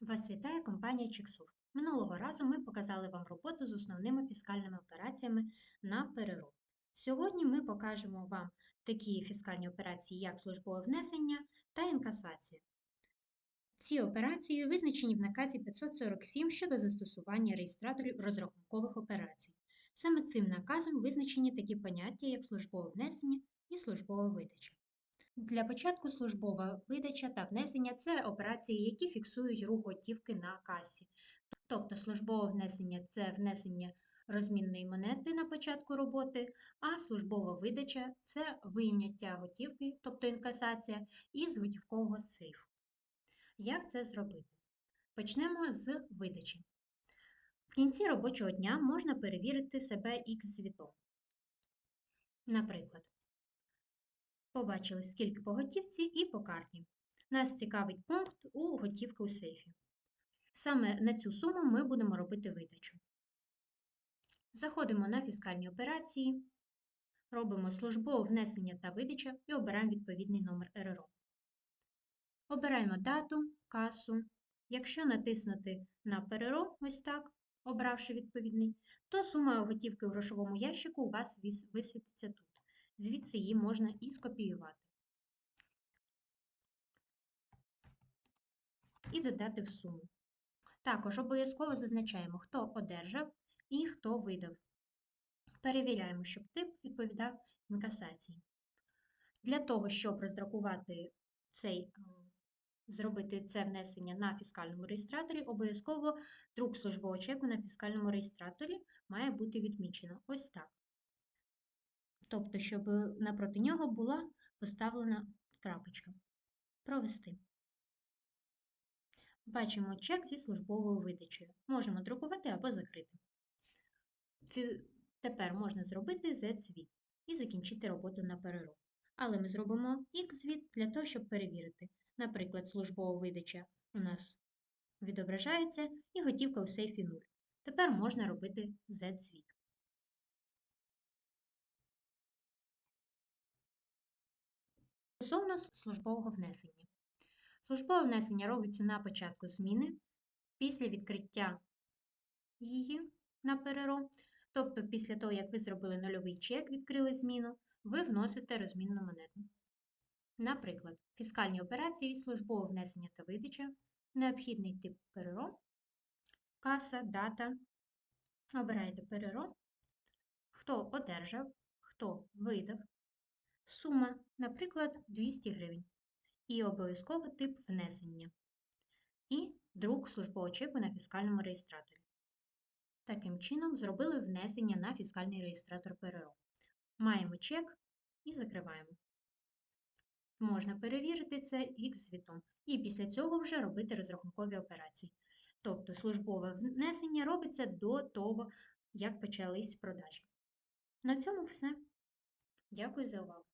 Вас вітає компанія Чексофт. Минулого разу ми показали вам роботу з основними фіскальними операціями на перероб. Сьогодні ми покажемо вам такі фіскальні операції, як службове внесення та інкасація. Ці операції визначені в наказі 547 щодо застосування реєстраторів розрахункових операцій. Саме цим наказом визначені такі поняття, як службове внесення і службова видача. Для початку службова видача та внесення це операції, які фіксують рух готівки на касі. Тобто службове внесення це внесення розмінної монети на початку роботи, а службова видача це вийняття готівки, тобто інкасація, із готівкового сейфу. Як це зробити? Почнемо з видачі. В кінці робочого дня можна перевірити себе X звітом. Наприклад, Побачили, скільки по готівці і по карті. Нас цікавить пункт у готівки у сейфі. Саме на цю суму ми будемо робити видачу. Заходимо на фіскальні операції, робимо службове внесення та видача і обираємо відповідний номер РРО. Обираємо дату, касу. Якщо натиснути на ПРРО, ось так, обравши відповідний, то сума готівки в грошовому ящику у вас висвітиться тут. Звідси її можна і скопіювати. І додати в суму. Також обов'язково зазначаємо, хто одержав і хто видав. Перевіряємо, щоб тип відповідав інкасації. Для того, щоб роздракувати цей, зробити це внесення на фіскальному реєстраторі, обов'язково друк службового чеку на фіскальному реєстраторі має бути відмічено. Ось так тобто, щоб напроти нього була поставлена крапочка. Провести. Бачимо чек зі службовою видачею. Можемо друкувати або закрити. Тепер можна зробити Z-звіт і закінчити роботу на перероб. Але ми зробимо X-звіт для того, щоб перевірити. Наприклад, службова видача у нас відображається і готівка у сейфі 0. Тепер можна робити Z-звіт. Стосовно службового внесення. Службове внесення робиться на початку зміни після відкриття її на ПРРО. Тобто, після того, як ви зробили нульовий чек, відкрили зміну, ви вносите розмінну монету. Наприклад, фіскальні операції, службове внесення та видача, необхідний тип ПРРО, каса, дата. Обираєте ПРРО, хто одержав, хто видав, сума, наприклад, 200 гривень. І обов'язково тип внесення. І друк службового чеку на фіскальному реєстраторі. Таким чином, зробили внесення на фіскальний реєстратор ПРО. Маємо чек і закриваємо. Можна перевірити це X звітом. І після цього вже робити розрахункові операції. Тобто службове внесення робиться до того, як почались продажі. На цьому все. Дякую за увагу!